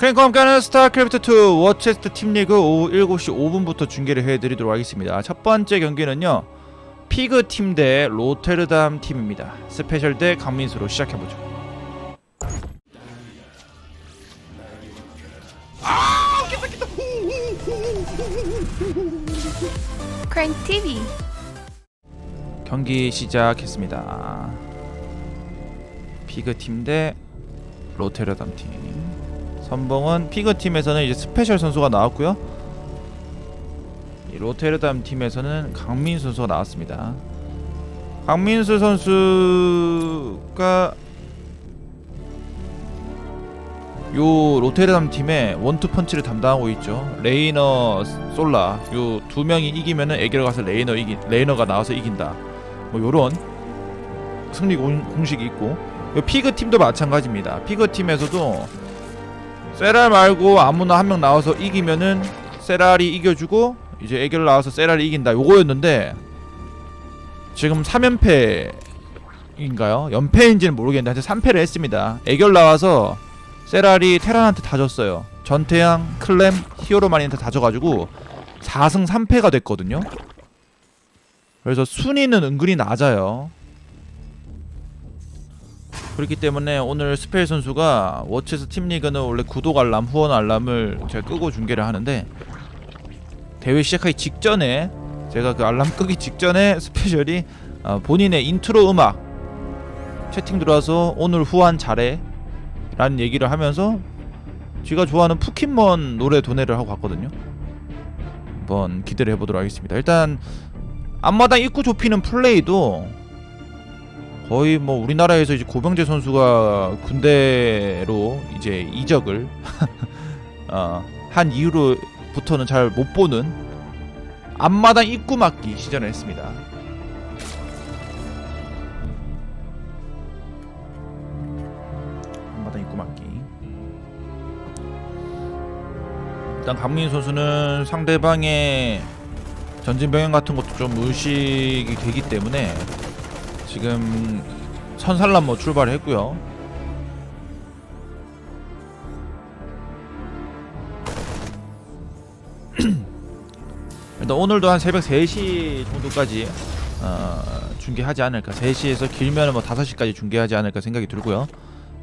크랭크와 함께하는 스타크래프트2 워체스트 팀리그 오후 7시 5분부터 중계를 해드리도록 하겠습니다. 첫 번째 경기는요. 피그 팀 대 로테르담 팀입니다. 스페셜 대 강민수로 시작해보죠. Crank TV. 경기 시작했습니다. 피그 팀 대 로테르담 팀. 선봉은 피그 팀에서는 이제 스페셜 선수가 나왔고요. 이 로테르담 팀에서는 강민수 선수가 나왔습니다. 강민수 선수가 요 로테르담 팀의 원투 펀치를 담당하고 있죠. 레이너, 솔라 요 두 명이 이기면은 애결 가서 레이너 이기 레이너가 나와서 이긴다. 뭐 요런 승리 공, 공식이 있고 요 피그 팀도 마찬가지입니다. 피그 팀에서도 세랄 말고 아무나 한 명 나와서 이기면은 세랄이 이겨주고 이제 애결 나와서 세랄이 이긴다. 요거였는데 지금 3연패인가요? 연패인지는 모르겠는데 하여튼 3패를 했습니다. 애결 나와서 세랄이 테란한테 다 졌어요. 전태양, 클램, 히어로만한테 다 져가지고 4승 3패가 됐거든요. 그래서 순위는 은근히 낮아요. 그렇기 때문에 오늘 스페일 선수가 워치스 팀리그는 원래 구독 알람, 후원 알람을 제가 끄고 중계를 하는데 대회 시작하기 직전에 제가 그 알람 끄기 직전에 스페셜이 어, 본인의 인트로 음악 채팅 들어와서 오늘 후원 잘해 라는 얘기를 하면서 제가 좋아하는 푸킨먼 노래 도내를 하고 갔거든요. 한번 기대를 해보도록 하겠습니다. 일단 앞마당 입구 좁히는 플레이도 거의 뭐 우리나라에서 이제 고병재 선수가 군대로 이제 이적을 어, 한 이후로부터는 잘 못 보는 앞마당 입구 막기 시전을 했습니다. 앞마당 입구 막기. 일단 강민 선수는 상대방의 전진 병행 같은 것도 좀 의식이 되기 때문에 지금 선살람뭐 출발을 했고요. 일단 오늘도 한 새벽 3시 정도까지 어, 중계하지 않을까 3시에서 길면 뭐 5시까지 중계하지 않을까 생각이 들고요.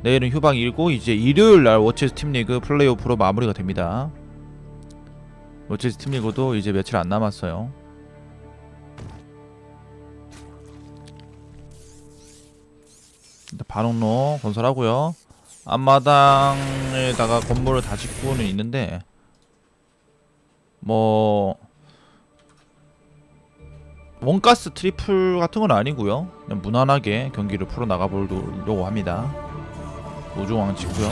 내일은 휴방일고 이제 일요일 날 워치스 팀리그 플레이오프로 마무리가 됩니다. 워치스 팀리그도 이제 며칠 안 남았어요. 일단 반옥로 건설하고요. 앞마당에다가 건물을 다 짓고는 있는데 뭐 원가스 트리플 같은 건 아니고요. 그냥 무난하게 경기를 풀어 나가 보려고 합니다. 우주왕 짓고요.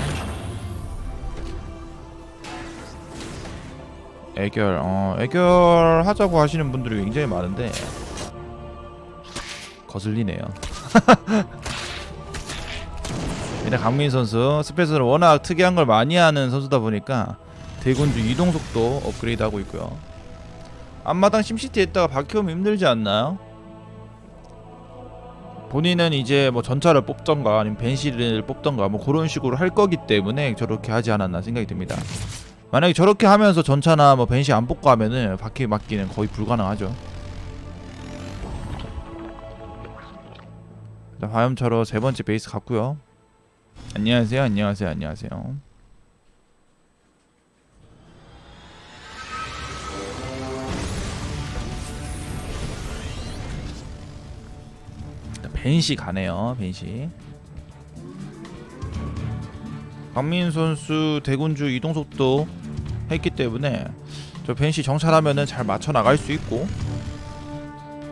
애결 어 애결 하자고 하시는 분들이 굉장히 많은데 거슬리네요. 일단 강민 선수 스페이스를 워낙 특이한 걸 많이 하는 선수다 보니까 대군주 이동 속도 업그레이드하고 있고요. 앞마당 심시티 했다가 박혀오면 힘들지 않나요? 본인은 이제 뭐 전차를 뽑던가 아니면 벤시를 뽑던가 뭐 그런 식으로 할 거기 때문에 저렇게 하지 않았나 생각이 듭니다. 만약에 저렇게 하면서 전차나 뭐 벤시 안 뽑고 하면은 바퀴 맞기는 거의 불가능하죠. 화염차로 세 번째 베이스 갔고요. 안녕하세요, 안녕하세요, 안녕하세요. 벤시 가네요, 벤시. 강민 선수 대군주 이동 속도 했기 때문에 저 벤시 정찰하면은 잘 맞춰 나갈 수 있고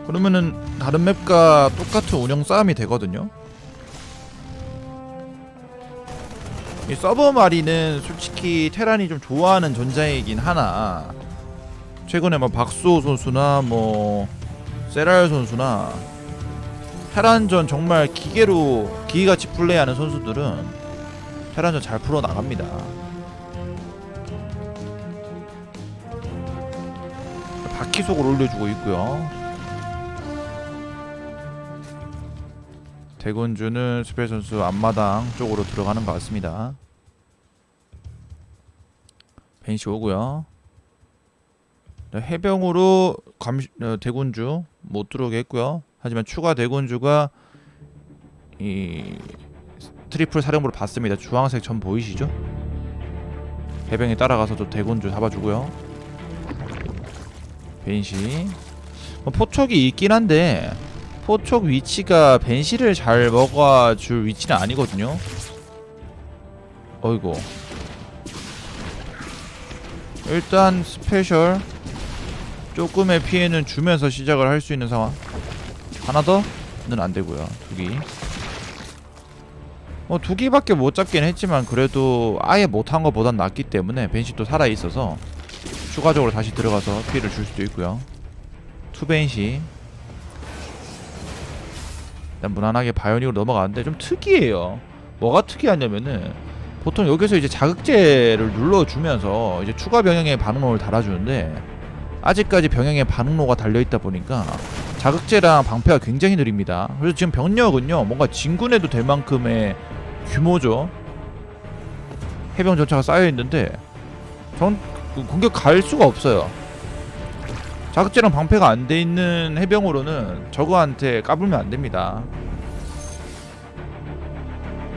그러면은 다른 맵과 똑같은 운영 싸움이 되거든요. 이 서버 마리는 솔직히 테란이 좀 좋아하는 전장이긴 하나 최근에 뭐 박수호 선수나 뭐 세랄 선수나 테란전 정말 기계로 기계같이 플레이하는 선수들은 테란전 잘 풀어 나갑니다. 바퀴 속을 올려주고 있고요. 대군주는 스페 선수 앞마당 쪽으로 들어가는 것 같습니다. 벤시 오고요. 네, 해병으로 감 어, 대군주 못 들어오게 했고요. 하지만 추가 대군주가 이 트리플 사령부를 받습니다. 주황색 전 보이시죠? 해병이 따라가서 또 대군주 잡아주고요. 벤시 뭐 포촉이 있긴 한데 포촉 위치가 벤시를 잘 먹어줄 위치는 아니거든요. 어이구. 일단 스페셜 조금의 피해는 주면서 시작을 할 수 있는 상황. 하나 더는 안 되고요. 두 기. 뭐 두 기밖에 못 잡긴 했지만 그래도 아예 못한 것보단 낫기 때문에 벤시 또 살아 있어서 추가적으로 다시 들어가서 피해를 줄 수도 있고요. 투 벤시. 일단 무난하게 바이오닉으로 넘어가는데 좀 특이해요. 뭐가 특이하냐면은 보통 여기서 이제 자극제를 눌러주면서 이제 추가 병영의 반응로를 달아주는데 아직까지 병영의 반응로가 달려있다 보니까 자극제랑 방패가 굉장히 느립니다. 그래서 지금 병력은요 뭔가 진군해도 될 만큼의 규모죠. 해병 전차가 쌓여 있는데 전그 공격 갈 수가 없어요. 자극제랑 방패가 안 돼 있는 해병으로는 저거한테 까불면 안 됩니다.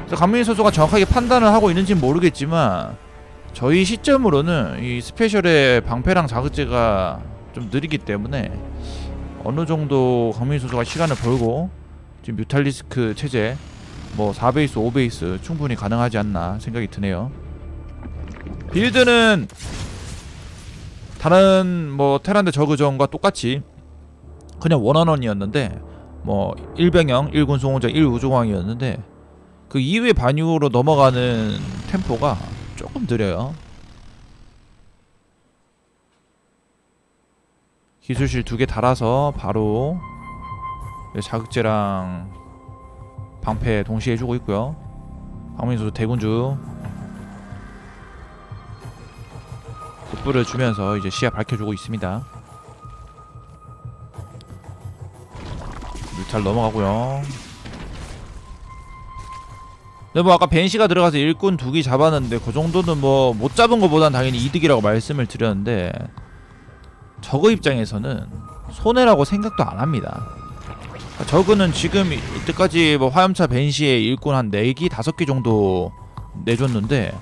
강민희 선수가 정확하게 판단을 하고 있는지는 모르겠지만 저희 시점으로는 이 스페셜의 방패랑 자극제가 좀 느리기 때문에 어느 정도 강민희 선수가 시간을 벌고 지금 뮤탈리스크 체제 뭐 4베이스, 5베이스 충분히 가능하지 않나 생각이 드네요. 빌드는 다른 뭐 테란드 저그전과 똑같이 그냥 원원원이었는데 뭐 1병영, 1군 송호자, 1우주공항이었는데 그 이후의 반육으로 넘어가는 템포가 조금 느려요. 기술실 두 개 달아서 바로 자극제랑 방패 동시에 해주고 있고요. 박민수 대군주 굿불을 주면서 이제 시야 밝혀주고 있습니다. 뮤탈 넘어가고요. 근데 뭐 아까 벤시가 들어가서 일꾼 두 기 잡았는데 그 정도는 뭐 못 잡은 것보단 당연히 이득이라고 말씀을 드렸는데 저거 입장에서는 손해라고 생각도 안 합니다. 저거는 지금 이때까지 뭐 화염차 벤시에 일꾼 한 4기, 5기 정도 내줬는데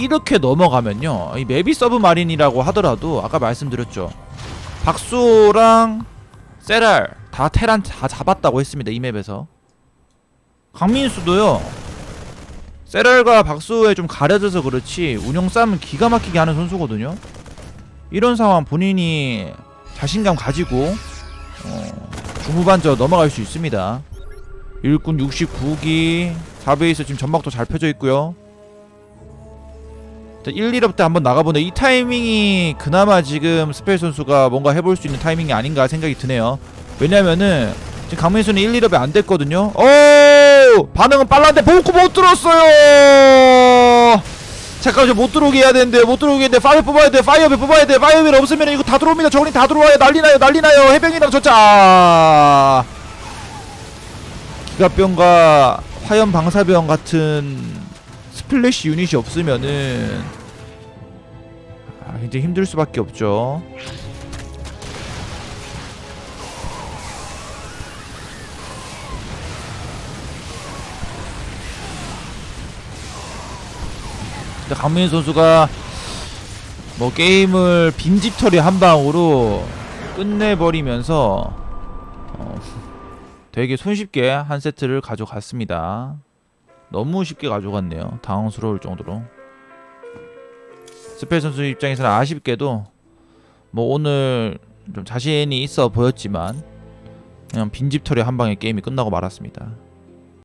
이렇게 넘어가면요. 이 메비 서브 마린이라고 하더라도 아까 말씀드렸죠. 박수랑 세랄 다 테란 다 잡았다고 했습니다. 이 맵에서. 강민수도요. 세랄과 박수에 좀 가려져서 그렇지 운영 싸움은 기가 막히게 하는 선수거든요. 이런 상황 본인이 자신감 가지고 어, 중후반전 넘어갈 수 있습니다. 일꾼 69기 4베이스 지금 전막도 잘 펴져 있고요. 1, 2업 때 한번 나가보네. 이 타이밍이 그나마 지금 스펠 선수가 뭔가 해볼 수 있는 타이밍이 아닌가 생각이 드네요. 왜냐면은 지금 강민수는 1, 2업이 안 됐거든요. 오! 반응은 빨랐는데 보고 못 들었어요. 잠깐만 못 들어오게 해야 되는데 못 들어오게 했는데 파이어 뽑아야 돼 파이어벨 뽑아야 돼 파이어벨 없으면 이거 다 들어옵니다 저글링 다 들어와요 난리 나요 난리 나요 해병이랑 저자 아... 기갑병과 화염 방사병 같은 스 플래시 유닛이 없으면은 아, 굉장히 힘들 수밖에 없죠 근데 강민 선수가 뭐 게임을 빈집털이 한 방으로 끝내버리면서 어, 되게 손쉽게 한 세트를 가져갔습니다. 너무 쉽게 가져갔네요. 당황스러울 정도로. 스펠 선수 입장에서는 아쉽게도 뭐 오늘 좀 자신이 있어 보였지만 그냥 빈집털이 한 방에 게임이 끝나고 말았습니다.